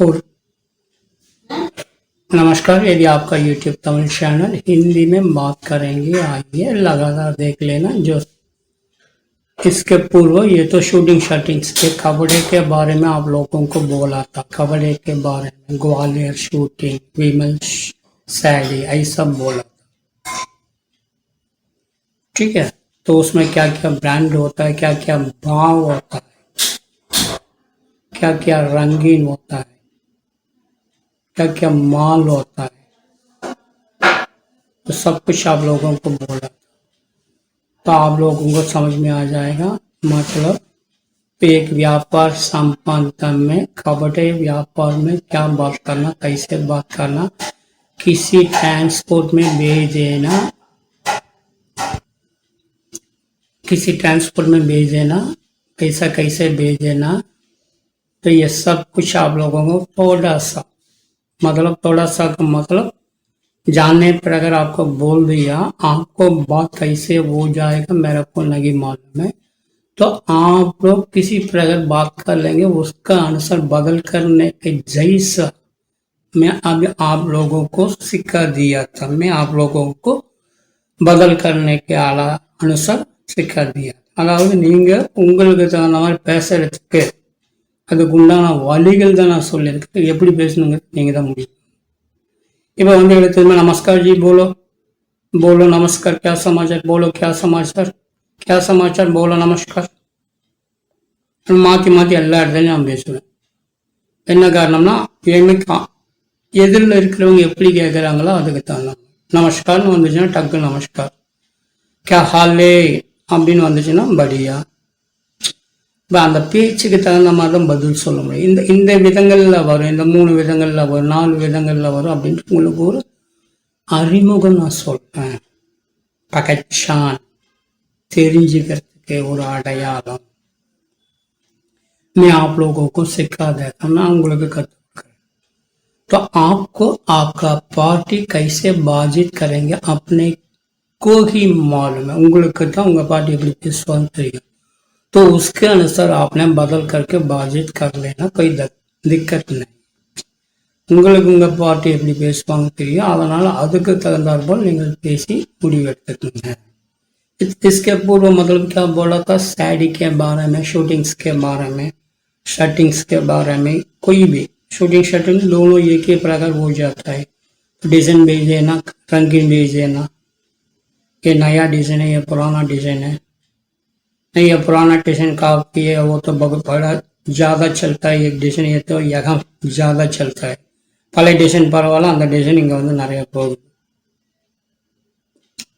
और नमस्कार, यदि आपका YouTube तमिल चैनल हिंदी में बात करेंगे, आइए लगातार देख लेना जो इसके पूर्व, ये तो शूटिंग शटिंग्स के कपड़े के बारे में आप लोगों को बोला था। कपड़े के बारे में ग्वालियर शूटिंग विमल साड़ी सब बोला था। ठीक है तो उसमें क्या क्या ब्रांड होता है क्या क्या भाव होता है क्या क्या रंगीन होता है क्या क्या माल होता है। तो सब कुछ आप लोगों को बोला तो आप लोगों को समझ में आ जाएगा मतलब एक व्यापार संपन्न में कपड़े व्यापार में क्या बात करना, कैसे बात करना, किसी ट्रांसपोर्ट में भेज देना, किसी ट्रांसपोर्ट में भेज देना कैसा कैसे भेज देना तो ये सब कुछ आप लोगों को थोड़ा सा मतलब थोड़ा सा का मतलब जानने पर अगर आपको बोल दिया आपको बात कैसे हो जाएगा मेरे को नहीं मालूम है तो आप लोग किसी पर अगर बात कर लेंगे उसका अनुसार बदल करने के जैसा मैं अभी आप लोगों को सिखा दिया था मैं आप लोगों को बदल करने के आला अनुसार சிக்கா दिया அதாவது நீங்க உங்களுக்கு தகுந்த மாதிரி பேசுறதுக்கு அதுக்கு உண்டான வழிகள் தான் நான் சொல்லியிருக்கேன் எப்படி பேசணுங்கிறது நீங்க தான் முடியும் இப்போ வந்து எடுத்ததுமே நமஸ்கார் ஜி போலோ बोलो नमस्कार क्या समाचार बोलो क्या समाचार क्या समाचार बोलो नमस्कार மாற்றி மாற்றி எல்லா இடத்துலையும் நான் பேசுவேன் என்ன காரணம்னா எனக்கு எதிரில் இருக்கிறவங்க எப்படி கேட்குறாங்களோ அதுக்கு தகுந்த நமஸ்கார்னு வந்துச்சுன்னா டக்கு நமஸ்கார் கே ஹாலே அப்படின்னு வந்துச்சுன்னா படியா இப்போ அந்த பேச்சுக்கு தகுந்த மாதிரி தான் பதில் சொல்ல முடியும் இந்த இந்த விதங்களில் வரும் இந்த மூணு விதங்களில் வரும் நாலு விதங்களில் வரும் அப்படின்ட்டு உங்களுக்கு ஒரு அறிமுகம் நான் சொல்றேன் பகச்சான் தெரிஞ்சுக்கிறதுக்கு ஒரு அடையாளம் मैं आप लोगों को सिखा देता हूँ मैं உங்களுக்கு करूँ तो आपको आपका पार्टी कैसे बाजित करेंगे अपने को ही मालूम है உங்களுக்கு தான் உங்க பாட்டி எப்படி பேசுவான்னு தெரியும் तो उसके अनुसार आपने बदल करके बाजित कर लेना कोई दिक्कत नहीं உங்களுக்கு உங்க பாட்டி எப்படி பேசுவாங்க தெரியும் அதனால அதுக்கு தகுந்தாற் போல் நீங்கள் பேசி முடிவெடுத்துக்கோங்க इसके पूर्व मतलब क्या बोला था साड़ी के बारे में शूटिंग्स के बारे में शर्टिंग्स के बारे में कोई भी शूटिंग शर्टिंग दोनों एक ही प्रकार हो जाता है डिजाइन भेज देना रंगीन भेज देना ये नया डिजाइन है ये पुराना डिजाइन है नहीं ये पुराना डिजाइन काफी है वो तो बहुत बड़ा ज्यादा चलता है एक डिजाइन ये तो यहाँ ज्यादा चलता है பழைய டிசைன் பரவாயில்ல அந்த டிசைன் இங்கே வந்து நிறைய போகுது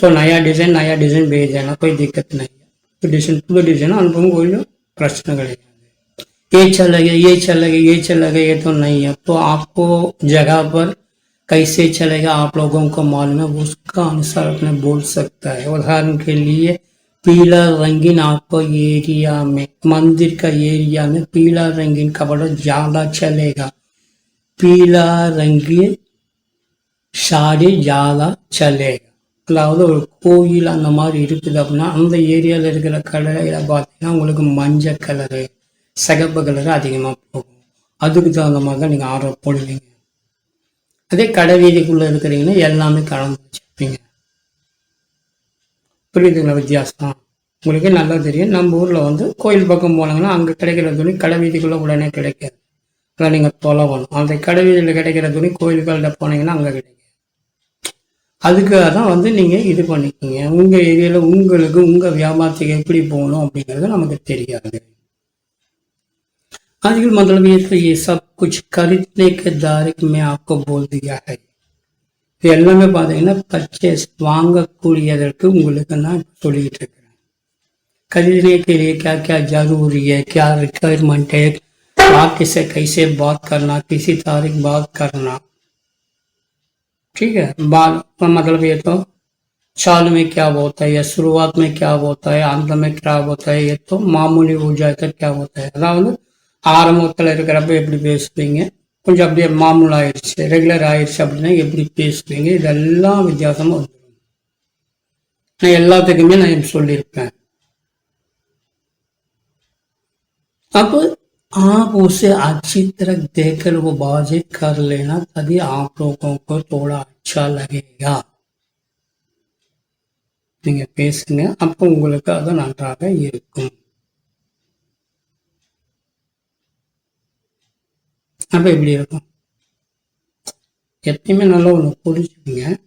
तो नया डिजाइन नया डिजाइन भेज देना कोई दिक्कत नहीं है तो डिजाइन पूरा डिजाइन अनुभव कोई प्रश्न करेगा ये चलेगा ये चलेगा ये चलेगा ये तो नहीं है तो आपको जगह पर कैसे चलेगा आप लोगों को मालूम है उसका अनुसार अपने बोल सकता है उदाहरण के लिए पीला रंगीन आपको एरिया में मंदिर का एरिया में पीला रंगीन कपड़ा ज्यादा चलेगा पीला रंगीन साड़ी ज्यादा चलेगा அதாவது ஒரு கோயில் அந்த மாதிரி இருக்குது அப்படின்னா அந்த ஏரியாவில் இருக்கிற கலரில் பார்த்தீங்கன்னா உங்களுக்கு மஞ்சள் கலரு சிகப்பு கலரு அதிகமாக போகும் அதுக்கு தகுந்த மாதிரி தான் நீங்கள் ஆர்டர் போடுவீங்க அதே கடை வீதிக்குள்ளே இருக்கிறீங்கன்னா எல்லாமே கலந்து வச்சுருப்பீங்க புரியுதுங்களா வித்தியாசம் உங்களுக்கே நல்லா தெரியும் நம்ம ஊரில் வந்து கோயில் பக்கம் போனாங்கன்னா அங்கே கிடைக்கிற துணி கடை வீதிக்குள்ளே உடனே கிடைக்காது அதான் நீங்கள் தொலைவணும் அந்த கடை வீதியில் கிடைக்கிற துணி கோயில்களில் போனீங்கன்னா அங்கே கிடைக்கும் அதுக்காக தான் வந்து நீங்கள் இது பண்ணிக்கோங்க உங்கள் ஏரியாவில் உங்களுக்கு உங்கள் வியாபாரத்துக்கு எப்படி போகணும் அப்படிங்கிறது நமக்கு தெரியாது आजकल मतलब ये तो ये सब कुछ खरीदने के दायरे में आपको बोल दिया है இது எல்லாமே பார்த்தீங்கன்னா பர்ச்சேஸ் வாங்கக்கூடியதற்கு உங்களுக்கு நான் சொல்லிட்டு இருக்கிறேன் खरीदने के लिए क्या क्या जरूरी है क्या रिक्वायरमेंट है वाक्य से कैसे बात करना किसी तारीख बात करना ठीक है बाल का मतलब ये तो चाल में क्या होता है या शुरुआत में क्या होता है अंत में क्या होता है ये तो मामूली हो जाकर क्या होता है அதாவது ஆரம்பத்தில் இருக்கிறப்ப எப்படி பேசுவீங்க கொஞ்சம் அப்படியே மாமூல் ஆயிடுச்சு ரெகுலர் ஆயிடுச்சு அப்படின்னா எப்படி பேசுவீங்க இதெல்லாம் வித்தியாசமாக வந்துடும் நான் எல்லாத்துக்குமே நான் சொல்லியிருப்பேன் அப்போ आप उसे अच्छी तरह देखकर वो बातचीत कर लेना तभी आप लोगों को थोड़ा अच्छा लगेगा நீங்க பேசுங்க அப்போ உங்களுக்கு அது நன்றாக இருக்கும் அப்போ எப்படி இருக்கும். எப்பயுமே நல்லா ஒன்று புரிஞ்சுக்கங்க.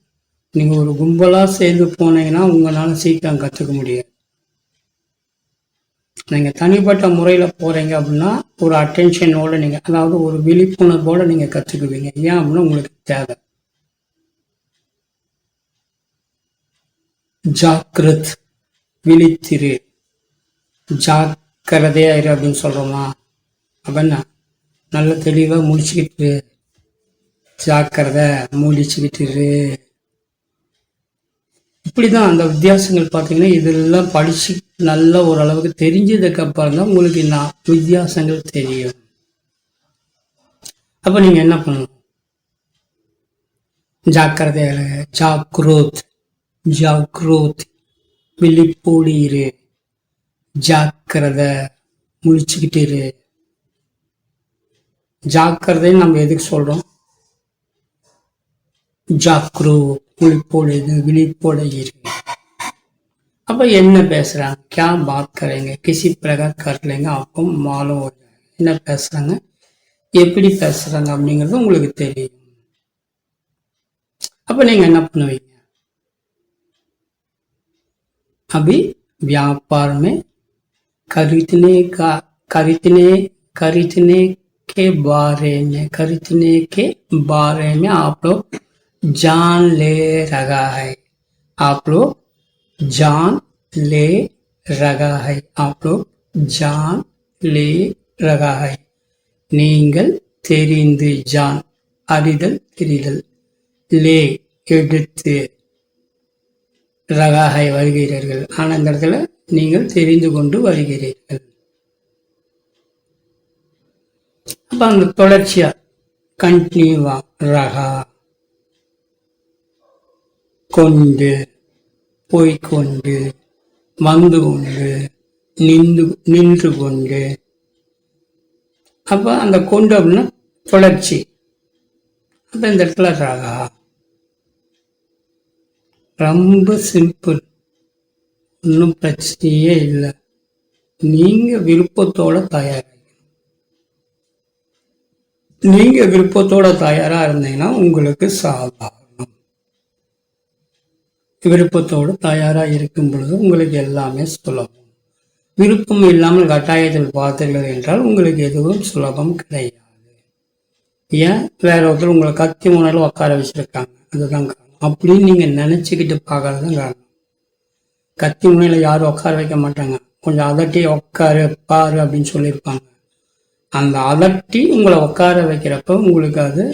நீங்க ஒரு கும்பலா சேர்ந்து போனீங்கன்னா உங்களால சீக்கிரம் கத்துக்க முடியாது. நீங்க தனிப்பட்ட முறையில போறீங்க அப்படின்னா ஒரு அட்டென்ஷனோட நீங்க அதாவது ஒரு விழிப்புணர்வோடு நீங்க கத்துக்குவீங்க. ஏன் அப்படின்னா உங்களுக்கு தேவை. ஜாக்கிரத் விழித்திரு. ஜாக்கிரதையா இரு அப்படின்னு சொல்றோமா? அப்படின்னா நல்ல தெளிவா முடிச்சுக்கிட்டு ஜாக்கிரதை முடிச்சுக்கிட்டு இரு. இப்படிதான் அந்த வித்தியாசங்கள் பார்த்தீங்கன்னா இதெல்லாம் படிச்சு நல்ல ஓரளவுக்கு தெரிஞ்சதுக்கு அப்புறம் தான் உங்களுக்கு நான் வித்தியாசங்கள் தெரியும். அப்ப நீங்க என்ன பண்ணணும்? ஜாக்கிரதையால ஜாக்ரோத் ஜாக்ரோத் விழிப்போடி இரு. ஜாக்கிரதை முழிச்சுக்கிட்டு இரு. ஜாக்கிரதைன்னு நம்ம எதுக்கு சொல்றோம் ஜாக்ரோ விழிப்போடு இது விழிப்போடு இரு அப்ப என்ன பேசுறாங்க क्या बात करेंगे किसी प्रकार कर लेंगे आपको मालूम हो जाएगा என்ன பேசுறாங்க எப்படி பேசுறாங்க அப்படிங்கிறது உங்களுக்கு தெரியும் அப்ப நீங்க என்ன பண்ணுவீங்க अभी व्यापार में खरीदने का खरीदने खरीदने के बारे में खरीदने के बारे में आप लोग जान ले रहा है आप लोग जान ले रहा है आप लोग जान ले रहा है நீங்கள் தெரிந்து ஜான் அறிதல் தெரிதல் லே எடுத்து ரகாகை வருகிறீர்கள் ஆனா இந்த இடத்துல நீங்கள் தெரிந்து கொண்டு வருகிறீர்கள் அப்ப அந்த தொடர்ச்சியா கண்டினியூவா ரகா கொண்டு போய்கொண்டு வந்து கொண்டு நின்று நின்று கொண்டு. அப்ப அந்த கொண்டு அப்படின்னா தொடர்ச்சி. அப்ப இந்த இடத்துல ரகா ரொம்ப சிம்பிள் ஒன்றும் பிரச்சனையே இல்லை. நீங்க விருப்பத்தோட தயாராக. நீங்க விருப்பத்தோட தயாரா இருந்தீங்கன்னா உங்களுக்கு சாதாரணம். விருப்பத்தோடு தயாரா இருக்கும் பொழுது உங்களுக்கு எல்லாமே சுலபம். விருப்பம் இல்லாமல் கட்டாயத்தில் பார்த்தீர்கள் என்றால் உங்களுக்கு எதுவும் சுலபம் கிடையாது. ஏன்? வேற ஒருத்தர் உங்களை கத்தி முன்னால உட்கார வச்சிருக்காங்க. அதுதான் காரணம். அப்படின்னு நீங்க நினைச்சுக்கிட்டு பார்க்கறதுதான் காரணம். கத்தி முனையில யாரும் உட்கார வைக்க மாட்டாங்க. கொஞ்சம் அதட்டி உட்காரு பாரு அப்படின்னு சொல்லியிருப்பாங்க. அந்த அதட்டி உங்களை உட்கார வைக்கிறப்ப உங்களுக்கு அது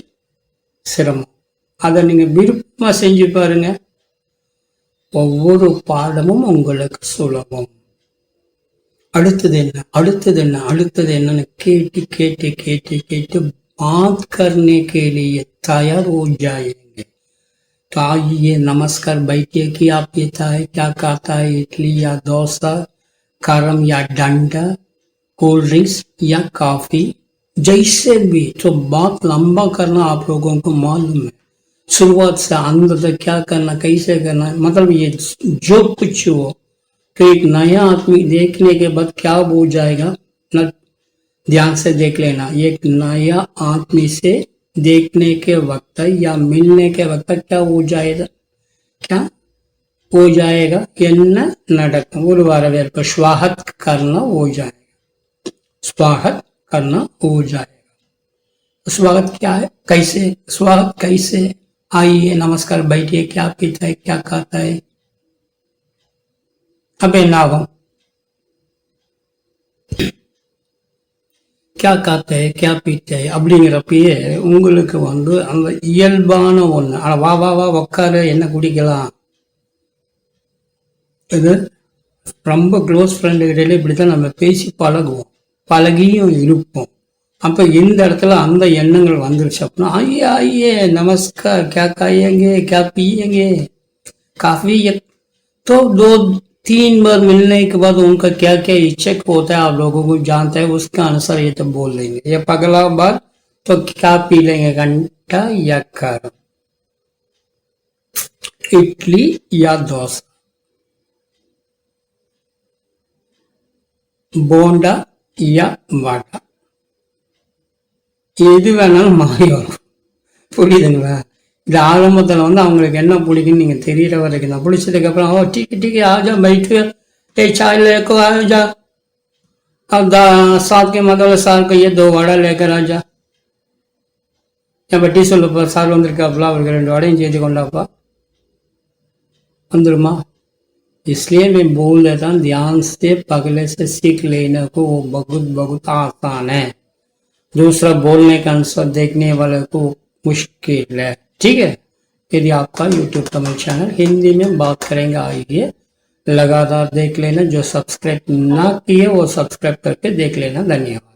சிரமம் அதை நீங்க விருப்பமா செஞ்சு பாருங்க ஒவ்வொரு பாடமும் உங்களுக்கு சுலபம் அடுத்தது என்ன அடுத்தது என்ன அடுத்தது என்னன்னு கேட்டு கேட்டு கேட்டு கேட்டு बात करने के लिए तैयार हो जाएंगे तो आइए नमस्कार बैठिए कि आप पीता है क्या खाता है इडली या डोसा गरम या डंडा कोल्ड ड्रिंक्स या कॉफी जैसे भी तो बात लंबा करना आप लोगों को मालूम है शुरुआत से अंत तक क्या करना कैसे करना मतलब ये जो कुछ हो तो एक नया आदमी देखने के बाद क्या हो जाएगा न ध्यान से देख लेना एक नया आदमी से देखने के वक्त या मिलने के वक्त क्या हो जाएगा क्या हो जाएगा என்ன நடக்கும் ஒரு வரவேற்பு ஸ்வாகத் करना हो जाएगा स्वागत करना हो जाएगा स्वागत क्या है कैसे स्वागत कैसे आइए नमस्कार बैठिए क्या पीता है क्या खाता है अब என்ன ஆகும் क्या खाता है क्या पीता है அப்படிங்கிறப்பயே உங்களுக்கு வந்து அந்த இயல்பான ஒண்ணு அட வா வா வா உட்காரு என்ன குடிக்கலாம் இது ரொம்ப க்ளோஸ் ஃப்ரெண்டு இடையில இப்படித்தான் நம்ம பேசி பழகுவோம் பழகியும் இருப்போம் அப்ப இந்த இடத்துல அந்த எண்ணங்கள் வந்துருச்சு அப்படின்னா ஐயே ஐயே நமஸ்கார் क्या खाएंगे क्या पिएंगे काफी तो दो तीन बार मिलने के बाद उनका क्या क्या इच्छा होता है आप लोगों को जानते हैं उसके अनुसार ये तो बोल देंगे ये पगला बार तो क्या पी लेंगे घंटा या गरम इडली या डोसा போண்டா யா வாடா எது வேணாலும் மாறி வரும் புரியுதுங்களா இது ஆரம்பத்தில் வந்து அவங்களுக்கு என்ன பிடிக்குன்னு நீங்கள் தெரியற வரைக்கும் தான் பிடிச்சதுக்கப்புறம் ஓ ठीक ठीक आजा बैठो ए चाय लेको आजा अब दा- साथ के मतलब सार को ये दो वड़ा लेकर आजा என் டீ சொல்லுப்பா சார் வந்திருக்காப்புல அவருக்கு ரெண்டு வடையும் சேர்த்து கொண்டாப்பா வந்துருமா इसलिए मैं बोल देता हूँ ध्यान से पगले से सीख लेने को वो बहुत बहुत आसान है। दूसरा, बोलने का आंसर देखने वाले को मुश्किल है। ठीक है? यदि आपका यूट्यूब मेरा चैनल हिंदी में बात करेंगे, आइए। लगातार देख लेना, जो सब्सक्राइब ना किए वो सब्सक्राइब करके देख लेना। धन्यवाद।